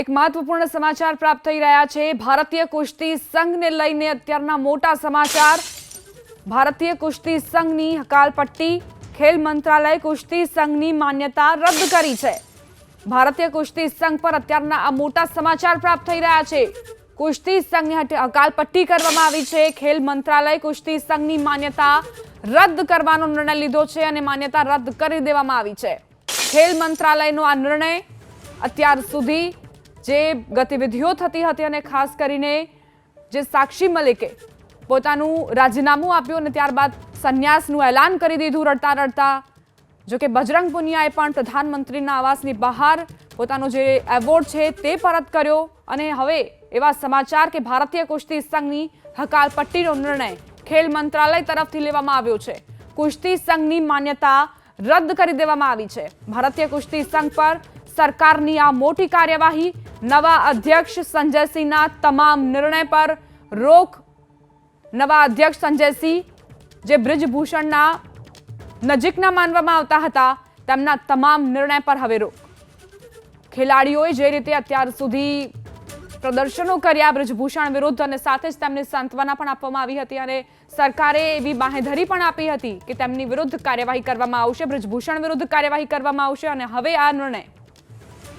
એક મહત્વપૂર્ણ સમાચાર પ્રાપ્ત થઈ રહ્યા છે. ભારતીય કુસ્તી સંઘને લઈને અત્યારના મોટા સમાચાર. ભારતીય કુસ્તી સંઘની હકાલપટ્ટી. ખેલ મંત્રાલય કુસ્તી સંઘની માન્યતા રદ કરી છે. ભારતીય કુસ્તી સંઘ પર અત્યારના આ મોટા સમાચાર પ્રાપ્ત થઈ રહ્યા છે. કુસ્તી સંઘની હકાલપટ્ટી કરવામાં આવી છે. ખેલ મંત્રાલય કુસ્તી સંઘની માન્યતા રદ કરવાનો નિર્ણય લીધો છે અને માન્યતા રદ કરી દેવામાં આવી છે. ખેલ મંત્રાલયનો આ નિર્ણય અત્યાર સુધી જે ગતિવિધિઓ થતી હતી અને ખાસ કરીને જે સાક્ષી મલિકે પોતાનું રાજીનામું આપ્યું અને ત્યારબાદ સંન્યાસનું એલાન કરી દીધું રડતા રડતા જોકે બજરંગ પુનિયાએ પણ પ્રધાનમંત્રીના આવાસની બહાર પોતાનો જે એવોર્ડ છે તે પરત કર્યો અને હવે એવા સમાચાર કે ભારતીય કુસ્તી સંઘની હકાલપટ્ટીનો નિર્ણય ખેલ મંત્રાલય તરફથી લેવામાં આવ્યો છે. કુસ્તી સંઘની માન્યતા રદ કરી દેવામાં આવી છે. ભારતીય કુસ્તી સંઘ પર સરકારની આ મોટી કાર્યવાહી નવા અધ્યક્ષ સંજયસિંહના તમામ નિર્ણય પર રોક. નવા અધ્યક્ષ સંજયસિંહ, જે બ્રિજભૂષણના નજીકના માનવામાં આવતા હતા, તેમના તમામ નિર્ણય પર હવે રોક. ખેલાડીઓએ જે રીતે અત્યાર સુધી પ્રદર્શનો કર્યા બ્રિજભૂષણ વિરુદ્ધ અને સાથે જ તેમને સાંત્વના પણ આપવામાં આવી હતી અને સરકારે એવી બાંહેધરી પણ આપી હતી કે તેમની વિરુદ્ધ કાર્યવાહી કરવામાં આવશે, બ્રિજભૂષણ વિરુદ્ધ કાર્યવાહી કરવામાં આવશે અને હવે આ નિર્ણય